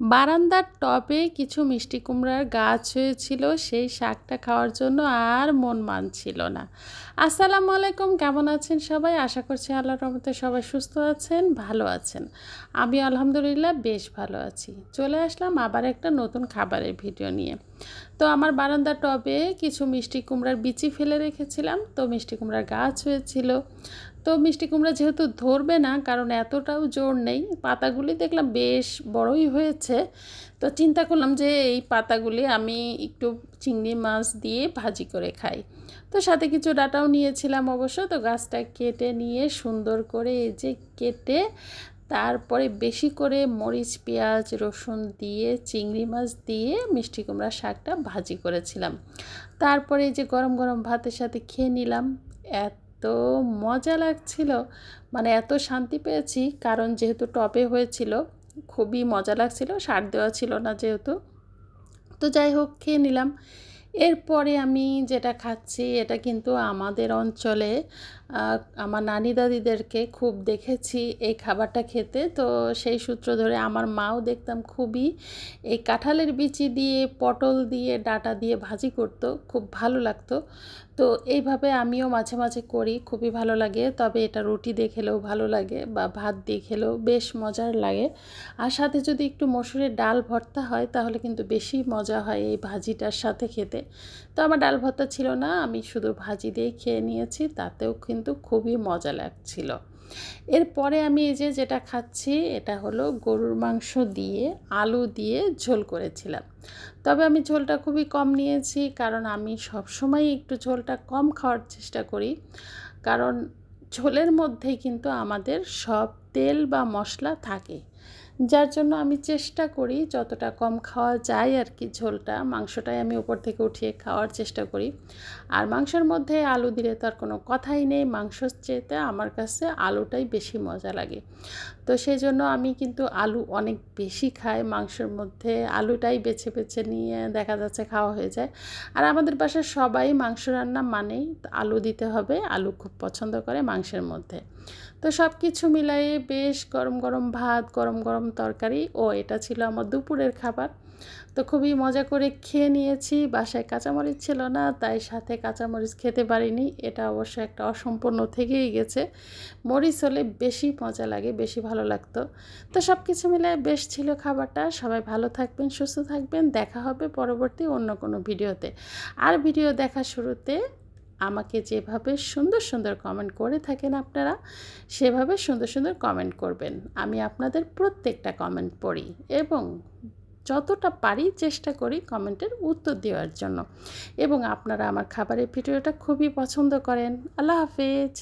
বারান্দার টবে কিছু মিষ্টি কুমড়ার গাছ হয়েছিল, সেই শাকটা খাওয়ার জন্য আর মন মানছিল না। আসসালামু আলাইকুম, কেমন আছেন সবাই? আশা করছি আল্লাহ রহমতে সবাই সুস্থ আছেন, ভালো আছেন। আমি আলহামদুলিল্লাহ বেশ ভালো আছি। চলে আসলাম আবার একটা নতুন খাবারের ভিডিও নিয়ে। তো আমার বারান্দার টবে কিছু মিষ্টি কুমড়ার বিচি ফেলে রেখেছিলাম, তো মিষ্টি কুমড়ার গাছ হয়েছিল। তো মিষ্টি কুমড়া যেহেতু ধরবে না, কারণ এতটাও জোর নেই, পাতাগুলি দেখলাম বেশ বড়ই হয়েছে। তো চিন্তা করলাম যে এই পাতাগুলি আমি একটু চিংড়ি মাছ দিয়ে ভাজি করে খাই। তো সাথে কিছু ডাটাও নিয়েছিলাম অবশ্য, তো গাছটা কেটে নিয়ে সুন্দর করে এই যে কেটে তারপরে বেশি করে মরিচ, পেঁয়াজ, রসুন দিয়ে, চিংড়ি মাছ দিয়ে মিষ্টি কুমড়া শাকটা ভাজি করেছিলাম। তারপরে এই যে গরম গরম ভাতের সাথে খেয়ে নিলাম, এত এত মজা লাগছিল। মানে এত শান্তি পেয়েছি, কারণ যেহেতু টপে হয়েছিল, খুবই মজা লাগছিল, সার দেওয়া ছিল না যেহেতু। তো যাই হোক, খেয়ে নিলাম। এরপরে আমি যেটা খাচ্ছি, এটা কিন্তু আমাদের অঞ্চলে আমার নানি দাদিদেরকে খুব দেখেছি এই খাবারটা খেতে। তো সেই সূত্র ধরে আমার মাও দেখতাম খুবই। এই কাঁঠালের বিচি দিয়ে, পটল দিয়ে, ডাটা দিয়ে ভাজি করতো, খুব ভালো লাগতো। তো এইভাবে আমিও মাঝে মাঝে করি, খুবই ভালো লাগে। তবে এটা রুটি দিয়ে খেলেও ভালো লাগে বা ভাত দিয়ে খেলেও বেশ মজার লাগে। আর সাথে যদি একটু মসুরের ডাল ভর্তা হয়, তাহলে কিন্তু বেশি মজা হয় এই ভাজিটার সাথে খেতে। তো আমার ডাল ভর্তা ছিল না, আমি শুধু ভাজি দিয়ে খেয়ে নিয়েছি, তাতেও কিন্তু খুবই মজা লাগছিল। এরপরে আমি এই যে যেটা খাচ্ছি, এটা হলো গরুর মাংস দিয়ে আলু দিয়ে ঝোল করেছিলাম। তবে আমি ঝোলটা খুবই কম নিয়েছি, কারণ আমি সবসময় একটু ঝোলটা কম খাওয়ার চেষ্টা করি। কারণ ঝোলের মধ্যেই কিন্তু আমাদের সব তেল বা মশলা থাকে। যার জন্য আমি চেষ্টা করি যতটা কম খাওয়া যায় আর কি ঝোলটা, মাংসটাই আমি উপর থেকে উঠিয়ে খাওয়ার চেষ্টা করি। আর মাংসের মধ্যে আলু দিলে তো আর কোনো কথাই নেই মাংসর চেয়েতে আমার কাছে আলুটাই বেশি মজা লাগে। তো সেই জন্য আমি কিন্তু আলু অনেক বেশি খাই, মাংসের মধ্যে আলুটাই বেছে বেছে নিয়ে দেখা যাচ্ছে খাওয়া হয়ে যায়। আর আমাদের বাসায় সবাই মাংস রান্না মানেই আলু দিতে হবে, আলু খুব পছন্দ করে মাংসের মধ্যে। তো সব কিছু মিলাইয়ে বেশ গরম গরম ভাত গরম গরম তরকারি ও এটা ছিল আমার দুপুরের খাবার। তো খুবই মজা করে খেয়ে নিয়েছি, বাসায় কাঁচামরিচ ছিল না, তাই সাথে কাঁচামরিচ খেতে পারিনি। এটা অবশ্য একটা অসম্পূর্ণ থেকেই গেছে। মরিচ হলে বেশি মজা লাগে, বেশি ভালো লাগতো। তো সব কিছু মিলে বেশ ছিল খাবারটা। সবাই ভালো থাকবেন, সুস্থ থাকবেন। দেখা হবে পরবর্তী অন্য কোনো ভিডিওতে। আর ভিডিও দেখা শুরুতে আমাকে যেভাবে সুন্দর সুন্দর কমেন্ট করে থাকেন আপনারা, সেভাবে সুন্দর সুন্দর কমেন্ট করবেন। আমি আপনাদের প্রত্যেকটা কমেন্ট পড়ি এবং যতটা পারি চেষ্টা করি কমেন্টের উত্তর দেওয়ার জন্য। এবং আপনারা আমার খাবারের ভিডিওটা খুবই পছন্দ করেন। আল্লাহ হাফেজ।